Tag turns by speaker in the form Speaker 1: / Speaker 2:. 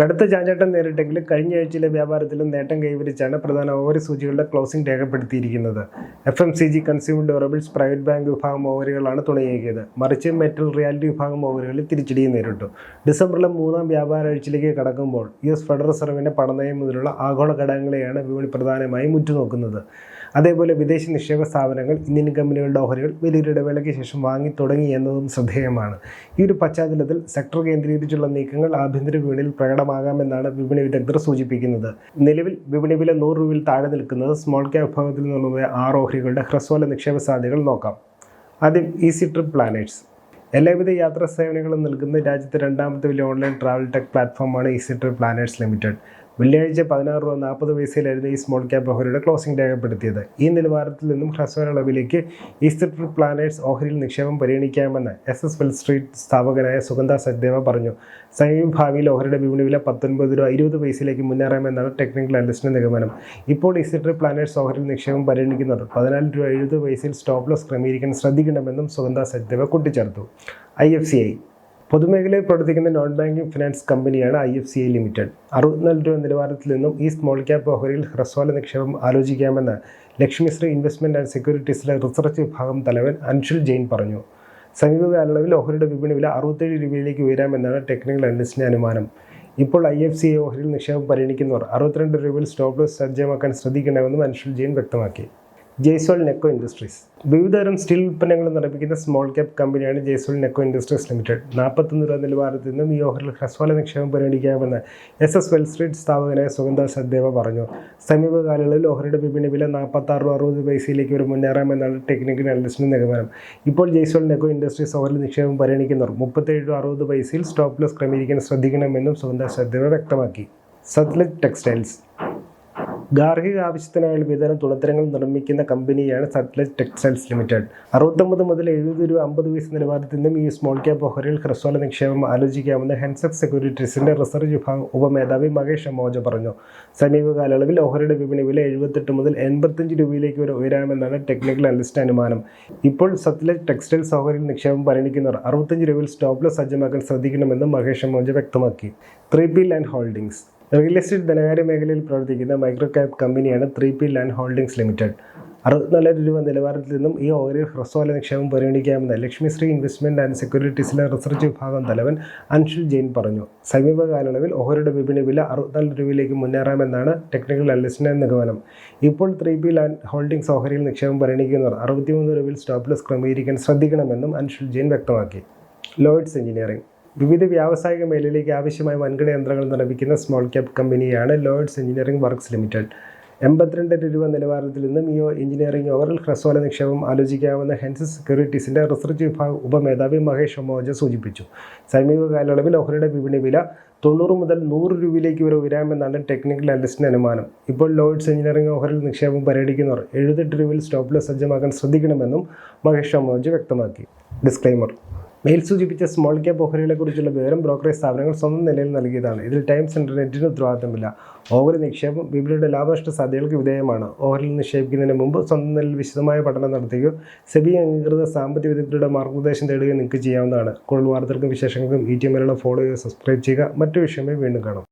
Speaker 1: കടുത്ത ചാഞ്ചാട്ടം നേരിട്ടെങ്കിലും കഴിഞ്ഞ ആഴ്ചയിലെ വ്യാപാരത്തിലും നേട്ടം കൈവരിച്ചാണ് പ്രധാന ഓഹരി സൂചികളുടെ ക്ലോസിംഗ് രേഖപ്പെടുത്തിയിരിക്കുന്നത്. F M C G consumer durables private bank വിഭാഗം ഓഹരികളാണ് തുണയേകിയത്. മറിച്ച് മെറ്റൽ റിയാലിറ്റി വിഭാഗം ഓഹരികളിൽ തിരിച്ചടിയും നേരിട്ടു. ഡിസംബറിലെ മൂന്നാം വ്യാപാര ആഴ്ചയിലേക്ക് കടക്കുമ്പോൾ യു എസ് ഫെഡറൽ റിസർവിന്റെ പണനയം മുതലുള്ള ആഗോള ഘടകങ്ങളെയാണ് വിപണി പ്രധാനമായും ഉറ്റുനോക്കുന്നത്. അതേപോലെ വിദേശ നിക്ഷേപ സ്ഥാപനങ്ങൾ ഇന്ത്യൻ കമ്പനികളുടെ ഓഹരികൾ വലിയൊരു ഇടവേളയ്ക്ക് ശേഷം വാങ്ങി തുടങ്ങി എന്നതും ശ്രദ്ധേയമാണ്. ഈ ഒരു പശ്ചാത്തലത്തിൽ സെക്ടർ കേന്ദ്രീകരിച്ചുള്ള നീക്കങ്ങൾ ആഭ്യന്തര വിപണിയിൽ പ്രകടമാകാമെന്നാണ് വിപണി വിദഗ്ധർ സൂചിപ്പിക്കുന്നത്. നിലവിൽ വിപണി വില നൂറ് രൂപയിൽ താഴെ നിൽക്കുന്നത് സ്മോൾ ക്യാപ് വിഭാഗത്തിൽ നിന്നുള്ള ആറ് ഓഹരികളുടെ ഹ്രസ്വല നിക്ഷേപ സാധ്യതകൾ നോക്കാം. ആദ്യം ഈസി ട്രിപ്പ് പ്ലാനറ്റ്സ് എല്ലാവിധ യാത്രാ സേവനങ്ങളും നൽകുന്ന രാജ്യത്തെ രണ്ടാമത്തെ വലിയ ഓൺലൈൻ ട്രാവൽ ടെക് പ്ലാറ്റ്ഫോമാണ് ഈസി ട്രിപ്പ് പ്ലാനറ്റ്സ് ലിമിറ്റഡ്. വെള്ളിയാഴ്ച പതിനാറ് രൂപ നാൽപ്പത് പൈസയിലായിരുന്നു ഈ സ്മോൾ ക്യാപ് ഓഹരിയുടെ ക്ലോസിംഗ് രേഖപ്പെടുത്തിയത്. ഈ നിലവാരത്തിൽ നിന്നും ഹ്രസ്വ അളവിലേക്ക് ഈസ്റ്റർ പ്ലാനേറ്റ്സ് ഓഹരിയിൽ നിക്ഷേപം പരിഗണിക്കാമെന്ന് എസ് എസ് വെൽ സ്ട്രീറ്റ് സ്ഥാപകനായ സുഗന്ധ സദ്ദേവ പറഞ്ഞു. സമീപ ഭാവിയിൽ ഓഹരിയുടെ വിപണി വില പത്തൊൻപത് രൂപ ഇരുപത് പൈസയിലേക്ക് മുന്നേറാമെന്നാണ് ടെക്നിക്കൽ അനലിസ്റ്റിന്റെ നിഗമനം. ഇപ്പോൾ ഈസ്റ്റർ പ്ലാനേറ്റ്സ് ഓഹരിയിൽ നിക്ഷേപം പരിഗണിക്കുന്നത് പതിനാല് രൂപ എഴുപത് പൈസയിൽ സ്റ്റോപ്പ് ലോസ് ക്രമീകരിക്കാൻ ശ്രദ്ധിക്കണമെന്നും സുഗന്ധ സദ്ദേവ കൂട്ടിച്ചേർത്തു. ഐ എഫ് സി ഐ പൊതുമേഖലയിൽ പ്രവർത്തിക്കുന്ന നോൺ ബാങ്കിംഗ് ഫിനാൻസ് കമ്പനിയാണ് I F C I limited അറുപത്തിനാല് രൂപ നിലവാരത്തിൽ നിന്നും ഈ സ്മോൾ ക്യാപ് ഓഹരിയിൽ ഹ്രസ്വകാല നിക്ഷേപം ആലോചിക്കാമെന്ന് ലക്ഷ്മിശ്രീ ഇൻവെസ്റ്റ്മെന്റ് ആൻഡ് സെക്യൂരിറ്റീസിലെ റിസർച്ച് വിഭാഗം തലവൻ അൻഷുൽ ജെയിൻ പറഞ്ഞു. സമീപകാലയളവിൽ ഓഹരിയുടെ വിപണി വില അറുപത്തേഴ് രൂപയിലേക്ക് ഉയരാമെന്നാണ് ടെക്നിക്കൽ അനലിസ്റ്റിന്റെ അനുമാനം. ഇപ്പോൾ ഐ എഫ് സി ഓഹരിയിൽ നിക്ഷേപം പരിഗണിക്കുന്നവർ അറുപത്തിരണ്ട് രൂപയിൽ സ്റ്റോപ്പ് ലോസ് സജ്ജമാക്കാൻ ശ്രദ്ധിക്കണമെന്നും അൻഷുൽ ജെയിൻ വ്യക്തമാക്കി. Jayaswal Neco industries. വിവിധതരം സ്റ്റീൽ ഉൽപ്പന്നങ്ങൾ നിർമ്മിക്കുന്ന സ്മോൾ ക്യാപ് കമ്പനിയാണ് ജയ്സോൾ നെക്കോ ഇൻഡസ്ട്രീസ് ലിമിറ്റഡ്. നാൽപ്പത്തൊന്ന് രൂപ നിലവാരത്തിൽ നിന്നും ഈ ഓഹരിൽ ഹ്രസ്വല നിക്ഷേപം പരിഗണിക്കാമെന്ന് എസ് എസ് വെൽ സ്ട്രീറ്റ് സ്ഥാപകനായ സുഗന്ധ സദ്ദേവ പറഞ്ഞു. സമീപകാലങ്ങളിൽ ഓഹരിയുടെ വിപണി വില നാൽപ്പത്താറ് അറുപത് പൈസയിലേക്ക് ഒരു മുന്നേറാമെന്നാണ് ടെക്നിക്കൽ അനലിസ്റ്റിന് നിഗമനം. ഇപ്പോൾ ജയ്സോൾ നെക്കോ ഇൻഡസ്ട്രീസ് ഓഹരിൽ നിക്ഷേപം പരിഗണിക്കുന്നവർ മുപ്പത്തേഴ് അറുപത് പൈസയിൽ സ്റ്റോപ്പ് ലോസ് ക്രമീകരിക്കാൻ ശ്രദ്ധിക്കണമെന്നും സുഗന്ധ സദ്ദേവ വ്യക്തമാക്കി. സത്ലജ് ടെക്സ്റ്റൈൽസ് ഗാർഹിക ആവശ്യത്തിനായുള്ള വിതരണ തുണിത്തരങ്ങൾ നിർമ്മിക്കുന്ന കമ്പനിയാണ് സത്ലജ് ടെക്സ്റ്റൈൽസ് ലിമിറ്റഡ് അറുപത്തൊമ്പത് മുതൽ എഴുപത് രൂപ അമ്പത് പൈസ നിലവാരത്തിൽ നിന്നും ഈ സ്മോൾ ക്യാപ് ഓഹരിയിൽ ഹ്രസ്വല നിക്ഷേപം ആലോചിക്കാമെന്ന് ഹെൻസെക് സെക്യൂരിറ്റീസിന്റെ റിസർച്ച് വിഭാഗം ഉപമേധാവി മഹേഷ് അമോജ പറഞ്ഞു. സമീപകാല അളവിൽ ഓഹരിയുടെ വിപണി വില എഴുപത്തെട്ട് മുതൽ എൺപത്തഞ്ച് രൂപയിലേക്ക് വരെ ഉയരാമെന്നാണ് ടെക്നിക്കൽ അനലിസ്റ്റ് അനുമാനം. ഇപ്പോൾ സത്ലജ് ടെക്സ്റ്റൈൽസ് ഓഹരിയിൽ നിക്ഷേപം പരിഗണിക്കുന്നവർ അറുപത്തഞ്ച് രൂപയിൽ സ്റ്റോപ്പ് ലോസ് സജ്ജമാക്കാൻ ശ്രദ്ധിക്കണമെന്നും മഹേഷ് അമോജ വ്യക്തമാക്കി. Three P land holdings real estate ധനകാര്യ മേഖലയിൽ പ്രവർത്തിക്കുന്ന മൈക്രോ ക്യാപ് കമ്പനിയാണ് three P land holdings limited അറുപത്തിനാല് രൂപ നിലവാരത്തിൽ നിന്നും ഈ ഓഹരി ഹ്രസ്വല നിക്ഷേപം പരിഗണിക്കാമെന്ന് ലക്ഷ്മിശ്രീ ഇൻവെസ്റ്റ്മെന്റ് ആൻഡ് സെക്യൂരിറ്റീസിലെ റിസർച്ച് വിഭാഗം തലവൻ അൻഷുൽ ജെയിൻ പറഞ്ഞു. സമീപ കാലയളവിൽ ഓഹരിയുടെ വിപണി വില അറുപത്തിനാല് രൂപയിലേക്ക് മുന്നേറാമെന്നാണ് ടെക്നിക്കൽ അനലിസ്റ്റിന്റെ നിഗമനം. ഇപ്പോൾ ത്രീ പി ലാൻഡ് ഹോൾഡിംഗ്സ് ഓഹരിയിൽ നിക്ഷേപം പരിഗണിക്കുന്നവർ അറുപത്തിമൂന്ന് രൂപയിൽ സ്റ്റോപ്പ് ലോസ് ക്രമീകരിക്കാൻ ശ്രദ്ധിക്കണമെന്നും അൻഷുൽ ജെയിൻ വ്യക്തമാക്കി. ലോയിഡ്സ് എഞ്ചിനീയറിംഗ് വിവിധ വ്യാവസായിക മേഖലയിലേക്ക് ആവശ്യമായ വൻകിട യന്ത്രങ്ങൾ നിർമ്മിക്കുന്ന സ്മോൾ ക്യാപ് കമ്പനിയാണ് ലോയിഡ്സ് എഞ്ചിനീയറിംഗ് വർക്ക്സ് ലിമിറ്റഡ് എൺപത്തിരണ്ട് രൂപ നിലവാരത്തിൽ നിന്ന് ഈ എഞ്ചിനീയറിംഗ് ഓവറിൽ ഹ്രസ്വല നിക്ഷേപം ആലോചിക്കാമെന്ന് ഹെൻസസ് സെക്യൂരിറ്റീസിന്റെ റിസർച്ച് വിഭാഗ ഉപമേധാവി മഹേഷ് ഒമോജ സൂചിപ്പിച്ചു. സമീപ കാലയളവിൽ ഓഹരിയുടെ വിപണി വില തൊണ്ണൂറ് മുതൽ നൂറ് രൂപയിലേക്ക് വരെ ഉയരാമെന്നാണ് ടെക്നിക്കൽ അനലിസ്റ്റിന്റെ അനുമാനം. ഇപ്പോൾ ലോയിഡ്സ് എഞ്ചിനീയറിംഗ് ഓഹരിൽ നിക്ഷേപം പരിഗണിക്കുന്നവർ എഴുപത്തെട്ട് രൂപയിൽ സ്റ്റോപ്പ് ലോസ് സജ്ജമാക്കാൻ ശ്രദ്ധിക്കണമെന്നും മഹേഷ് ഒമോജ വ്യക്തമാക്കി. ഡിസ്ക്ലൈമർ മേൽ സൂചിപ്പിച്ച സ്മോൾ ക്യാപ് ഓഹരികളെക്കുറിച്ചുള്ള വിവരം ബ്രോക്കറേജ് സ്ഥാപനങ്ങൾ സ്വന്തം നിലയിൽ നൽകിയതാണ്. ഇതിൽ ടൈംസ് ഇന്റർനെറ്റിന് ഉത്തരവാദിത്തമില്ല ഓഹരി നിക്ഷേപം വിപണിയുടെ ലാഭനഷ്ട സാധ്യതകൾക്ക് വിധേയമാണ്. ഓഹരിയിൽ നിക്ഷേപിക്കുന്നതിന് മുമ്പ് സ്വന്തം നിലയിൽ വിശദമായ പഠനം നടത്തുകയോ സെബി അംഗീകൃത സാമ്പത്തിക വിദഗ്ധരുടെ മാർഗനിർദ്ദേശം തേടുകയോ നിങ്ങൾക്ക് ചെയ്യാവുന്നതാണ്. കൂടുതൽ വാർത്തകൾക്കും വിശേഷങ്ങൾക്കും ഈ ടി എമ്മിലുള്ള ഫോളോ ചെയ്യുക സബ്സ്ക്രൈബ് ചെയ്യുക. മറ്റു വിഷയമായി വീണ്ടും കാണാം.